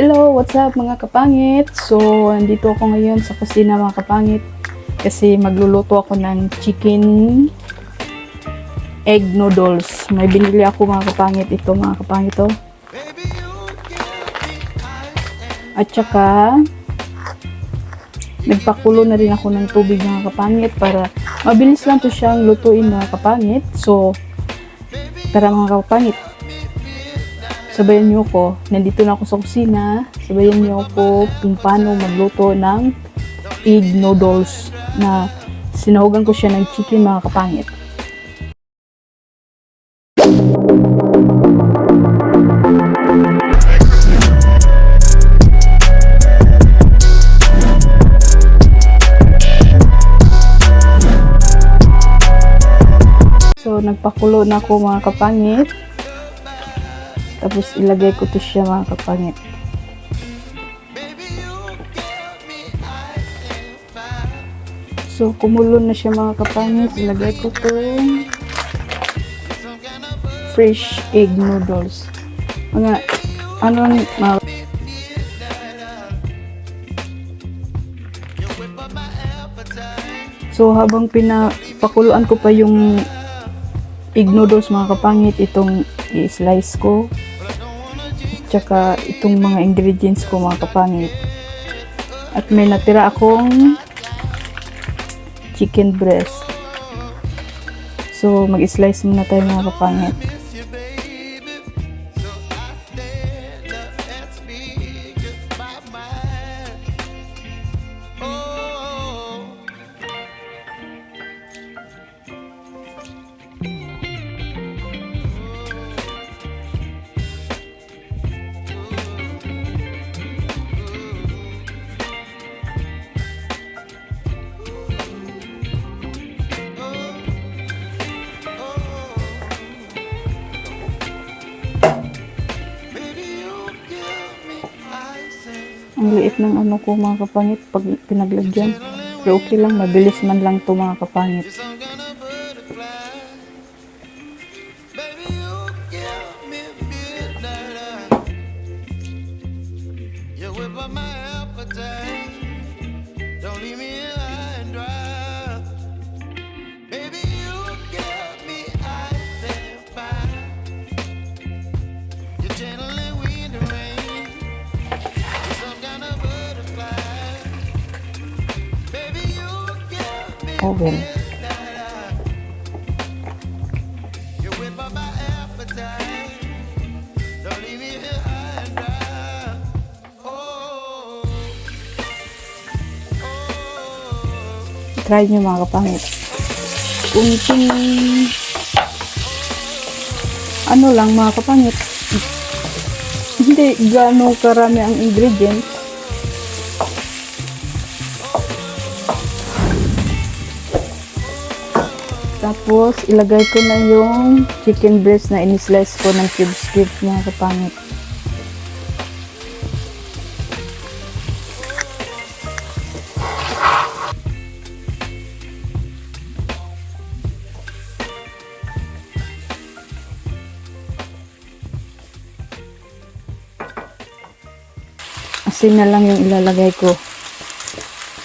Hello, what's up mga kapangit? So, andito ako ngayon sa kusina mga kapangit kasi magluluto ako ng chicken egg noodles. May binili ako mga kapangit ito mga kapangit to. At saka nagpakulo na rin ako ng tubig mga kapangit para mabilis lang to siyang lutuin mga kapangit. So, tara mga kapangit, sabayan niyo ko. Nandito na ako sa kusina. Sabayan niyo ako kung paano magluto ng egg noodles na sinahugan ko siya ng chicken mga kapangit. So, nagpakulo na ako mga kapangit. Tapos ilagay ko to siya mga kapangit. So kumulo na siya mga kapangit. Ilagay ko to fresh egg noodles. Mga ano mga So habang pinapakuluan ko pa yung egg noodles mga kapangit, itong i-slice ko. Tsaka itong mga ingredients ko mga kapangit. At may natira akong chicken breast. So mag-slice muna tayo mga kapangit. Ang liit ng ano ko mga kapangit pag pinaglagyan. Pero okay lang, mabilis man lang to mga kapangit. Oh. Try nyo mga kapangit. Kunting ano lang mga kapangit. Hindi gaano karami ang ingredients. Tapos, ilagay ko na yung chicken breast na in-slice ko ng cubes-cubes mga kapangit. Asin na lang yung ilalagay ko.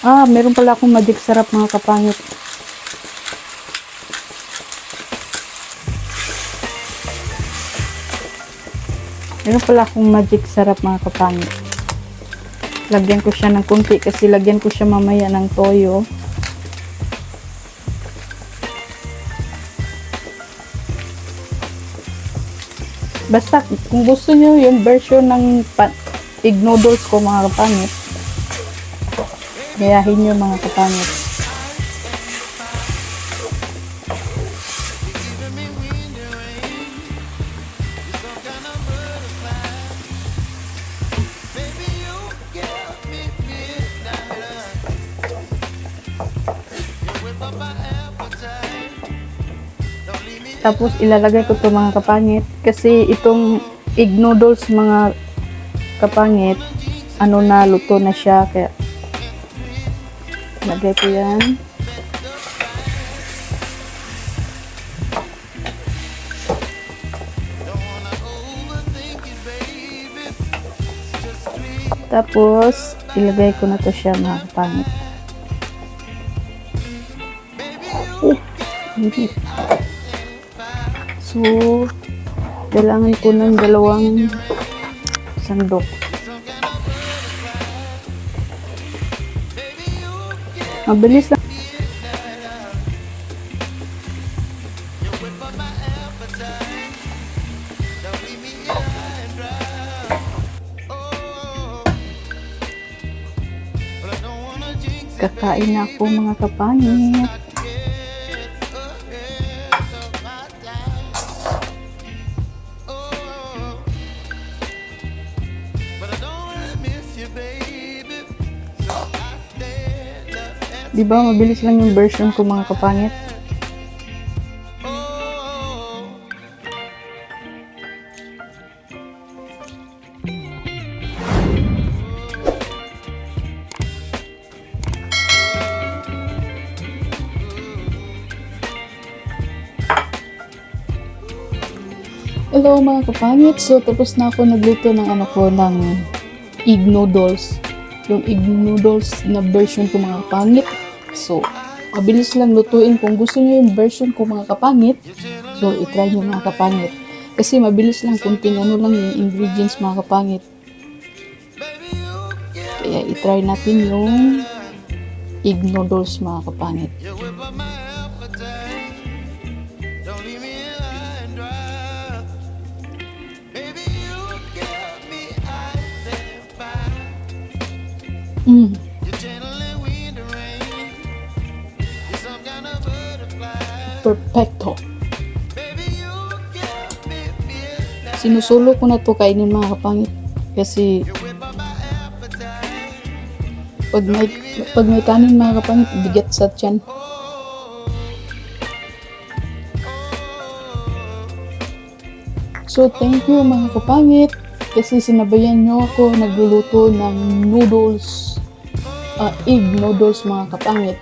Ah, meron pala akong magic sarap mga kapangit. Meron pala akong magic sarap mga kapangit. Lagyan ko siya ng kunti kasi lagyan ko siya mamaya ng toyo. Basta kung gusto nyo yung version ng egg noodles ko mga kapangit, gayahin nyo mga kapangit. Tapos ilalagay ko to mga kapangit kasi itong egg noodles mga kapangit ano na luto na siya kaya lagay ko yan Tapos, ilagay ko na to siya mga kapangit. Hindi. So, kailangan ko ng dalawang sandok. Mabilis lang. Kakain na ako mga kapangit. Di ba mabilis lang yung version ko mga kapangit? Hello mga kapangit. So tapos na ako nagluto ng ano ko ng egg noodles. Yung egg noodles na version ko mga kapangit. So mabilis lang lutuin kung gusto niyo yung version ko mga kapangit. So itry niyo mga kapangit. Kasi mabilis lang kunting ano lang yung ingredients mga kapangit. Kaya itry natin yung egg noodles mga kapangit. You Sinusulo ko na to kainin mga kapangit. Kasi pag may, pag may kanin mga kapangit, bigat sa tiyan. So, thank you mga kapangit. Kasi sinabayan nyo ako nagluluto ng noodles, uh, egg noodles mga kapangit.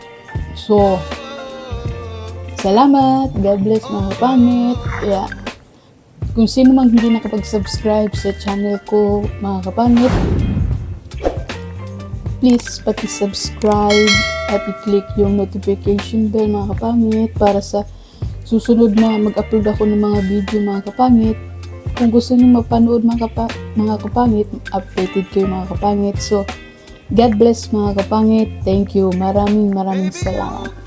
So, salamat. God bless mga kapangit. Kaya, kung sino mang hindi nakapag-subscribe sa channel ko mga kapangit, please pati-subscribe at i-click yung notification bell mga kapangit para sa susunod na mag-upload ako ng mga video mga kapangit. Kung gusto niyo mapanood mga, kapa- mga kapangit, updated kayo mga kapangit. So, God bless mga kapangit. Thank you. Maraming maraming salamat.